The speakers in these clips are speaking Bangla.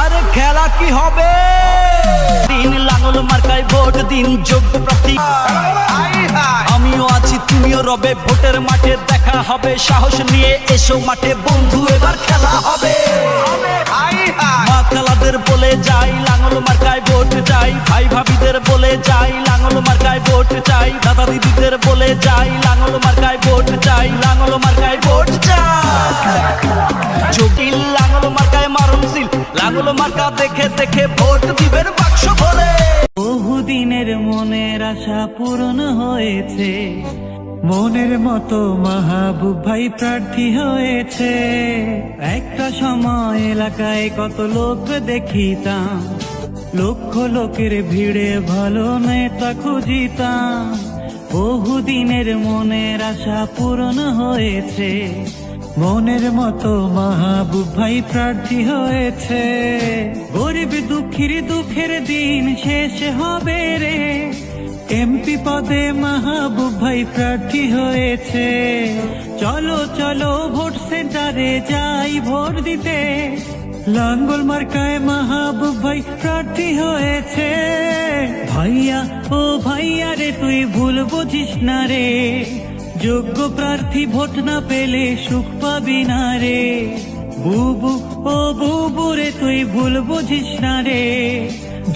আরে খেলা কি হবে? দিন লাঙল মার্কায় ভোট, দিন যোগ্য প্রার্থী। আমিও আছি, তুমিও রবে, ভোটের মাঠে দেখা হবে। সাহস নিয়ে এসো মাঠে, বন্ধু, এবার খেলা হবে। খেলাদের বলে যাই, লাঙল মার্কায় ভোট চাই। ভাই ভাবিদের বলে যাই, লাঙল মার্কায় ভোট চাই। দাদা দিদিদের বলে যাই, লাঙল মার্কায় ভোট চাই, লাঙল লাঙল মার্কা দেখে দেখে ভোট দিবেন বাক্স ভরে বহুদিনের মনের আশা পূরণ হয়েছে। মনের মতো মাহবুব ভাই প্রার্থী হয়েছে। একটা সময় এলাকায় কত লোক দেখিতাম। লক্ষ লোকের ভিড়ে ভালো নেতা খুঁজিতাম। বহুদিনের মনের আশা পূরণ হয়েছে। মনের মতো মাহবুব ভাই প্রার্থী হয়েছে। গরিব দুঃখীর দুঃখের দিন শেষ হবে রে। এমপি পদে মাহবুব ভাই প্রার্থী হয়েছে। চলো চলো, ভোট সেন্টারে যাই ভোট দিতে। লাঙ্গল মার্কায় মাহবুব ভাই প্রার্থী হয়েছে। ভাইয়া, ও ভাইয়া রে, তুই ভুল বুঝিস না রে। যোগ্য প্রার্থী ভোট না পেলে সুখ পাবি না রে। বুবু, ও বুবু রে, তুই ভুল বুঝিস না রে।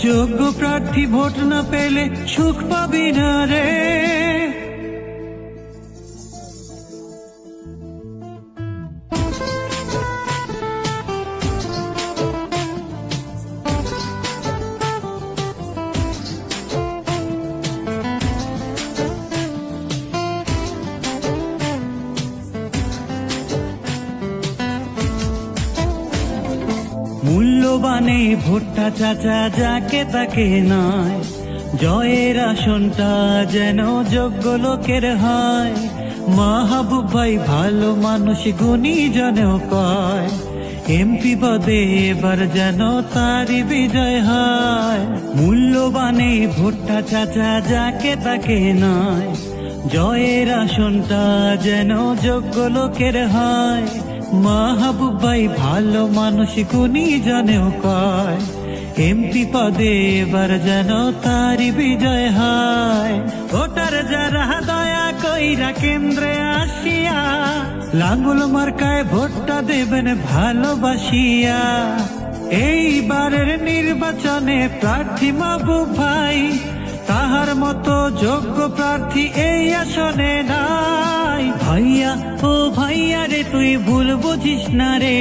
যোগ্য প্রার্থী ভোট না পেলে সুখ পাবি না রে। মূল্যবানে ভোটটা চাচা যাকে তাকে নয় জয়ের আসনটা যেন যোগ্য লোকের হয়। মাহবুব ভাই ভালো মানুষ, গুণী জনেও কয় এমপি পদে এবার যেন তারই বিজয় হয়। মূল্যবানে ভোটটা চাচা যাকে তাকে নয় জয়ের আসনটা যেন যোগ্য লোকের হয়। মাহবুব ভাই ভালো মানুষ গুণী জানেও কয়, এমপি পদে এবার যেন তারই বিজয় হয়। ভোটার যারা দয়া কইরা কেন্দ্রে আসিয়া, লাঙ্গুল মার্কায় ভোটটা দেবেন ভালোবাসিয়া। এইবারের নির্বাচনে প্রার্থী মাহবুব ভাই তাহার মতো যোগ্য প্রার্থী এই আসনে নাই। ভাইয়া, ও ভাইয়া রে, তুই ভুল বুঝিস না রে।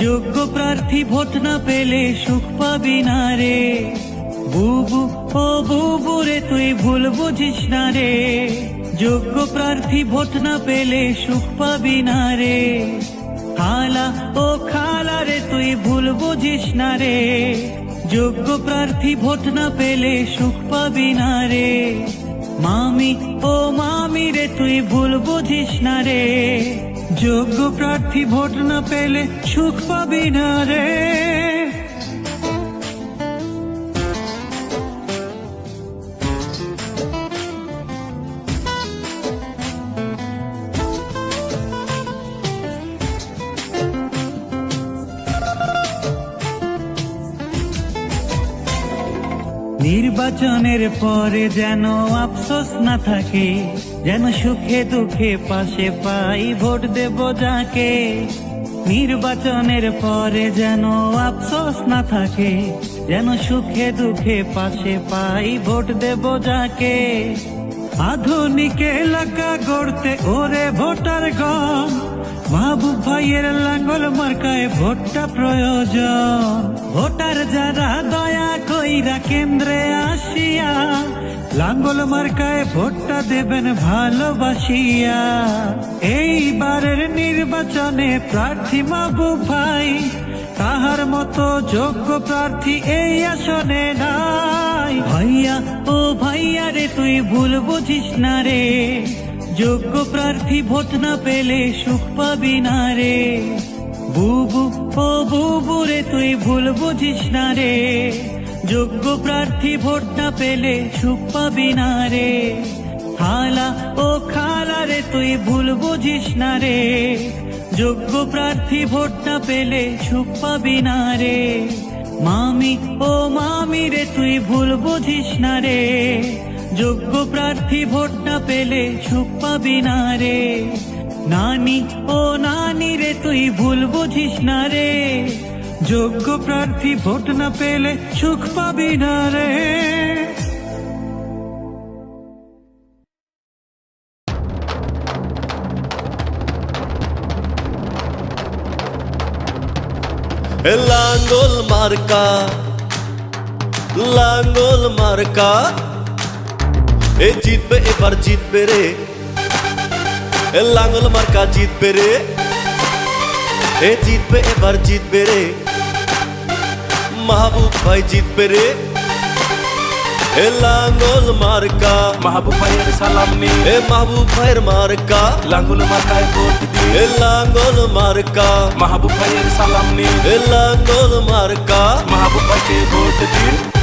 যোগ্য প্রার্থী ভোট না পেলে সুখ পাবি না রে। বুবু, ও বুবু রে, তুই ভুল বুঝিস না রে। যোগ্য প্রার্থী ভোট না পেলে সুখ পাবি না রে। খালা, ও খালা রে, তুই ভুল বুঝিস না রে। যোগ্য প্রার্থী ভোট না পেলে সুখ পাবি না রে। মামি, ও মামি রে, তুই ভুল বুঝিস না রে। যোগ্য প্রার্থী ভোট না পেলে সুখ পাবি না রে। নির্বাচনের পরে যেন আফসোস না থাকে, যেন সুখে দুঃখে পাশে পাই ভোট দেব যাকে। নির্বাচনের পরে যেন আফসোস না থাকে, যেন সুখে দুঃখে পাশে পাই ভোট দেব যাকে। আধুনিক এলাকা গড়তে ওরে ভোটার গণ মাহবুব ভাইয়ের লাঙ্গল মার্কায় ভোটটা প্রয়োজন। ভোটার যারা দয়া কইরা কেন্দ্রে আসিয়া লাঙ্গল মার্কায় ভোটটা দেবেন ভালোবাসিয়া। এইবারের নির্বাচনে প্রার্থী মাহবুব ভাই, তাহার মতো যোগ্য প্রার্থী এই আসনে নাই। ভাইয়া, ও ভাইয়া রে, তুই ভুল বুঝিস না রে। যোগ্য প্রার্থী ভোট না পেলে সুখ পাবি না রে। বুবু ও বুবু রে, তুই ভুল বুঝিস না রে। যোগ্য প্রার্থী ভোট না পেলে সুখ পাবি না রে। খালা ও খালা রে, তুই ভুল বুঝিস না রে। যোগ্য প্রার্থী ভোট না পেলে সুখ পাবি না রে। মামি ও মামি রে, তুই ভুল বুঝিস না রে। যোগ্য প্রার্থী ভোট না পেলে সুখ পাবি না রে। নানি, ও নানি রে, তুই ভুল বুঝিস না রে। যোগ্য প্রার্থী ভোট না পেলে সুখ পাবি না রে। লাঙ্গল মার্কা লাঙ্গল মার্কা। এ জিতবে এবার জিতবে রে। এ লাঙ্গল মার্কা জিতবে রে। এ জিতবে এবার জিতবে রে। মাহবুব ভাই জিতবে রে। এ লাঙ্গল মার্কা। মাহবুব ভাইয়ের সালাম এ মাহবুব ভাইয়ের মার্কা। লাঙ্গুল মাথায় ভোট দিয়ে। এ লাঙ্গল মার্কা। মাহবুব ভাইয়ের সালাম এ লাঙ্গল মার্কা। মাহবুব ভাইকে ভোট দিন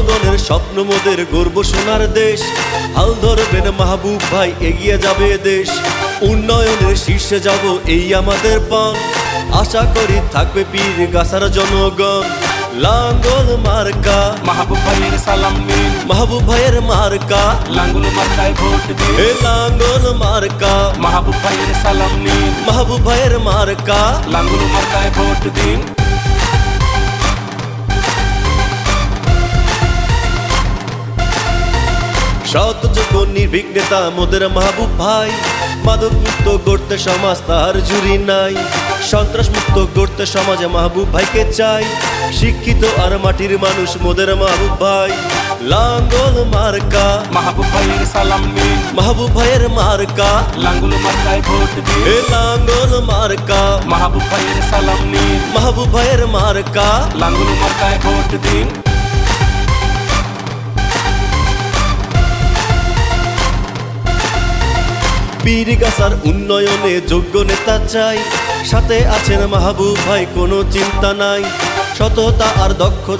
জনগণের স্বপ্ন মোদের গর্ব সোনার দেশ। হাল ধরবেন মাহবুব ভাই এগিয়ে যাবে দেশ। উন্নয়নের শীর্ষে যাব এই আমাদের পান আশা করি থাকবে পীর গাছার জনগণ। লাঙ্গল মার্কা। মাহবুব ভাইয়ের সালাম মাহবুব ভাইয়ের মার্কা। লাঙ্গল মাথায় ভোট এ দিয়ে লাঙ্গল মার্কা। মাহবুব ভাইয়ের সালাম মাহবুব ভাইয়ের মার্কা। লাঙ্গুল মাথায় ভোট দিন। সৎ যোগ্য নির্ভীক নেতা মোদের মাহবুব ভাই। মাদক মুক্ত করতে সমাজ তার জুরি নাই। সন্ত্রাস মুক্ত করতে সমাজে মাহবুব ভাইকে চাই। শিক্ষিত আর মাটির মানুষ মোদের মাহবুব ভাই। লাঙ্গল মার্কা। মাহবুব ভাইয়ের সালাম নিন। মাহবুব ভাইয়ের মার্কা। লাঙ্গুল মাথায় ভোট এ দিয়ে লাঙ্গল মার্কা। মাহবুব ভাইয়ের সালাম নিন। মাহবুব ভাইয়ের মার্কা। লাঙ্গুল মার্কায় ভোট দিন। পীর গাছার উন্নয়নে যোগ্য নেতা চাই। সাথে আছেন মাহবুব ভাই, কোনো চিন্তা নাই। সততা আর দক্ষতা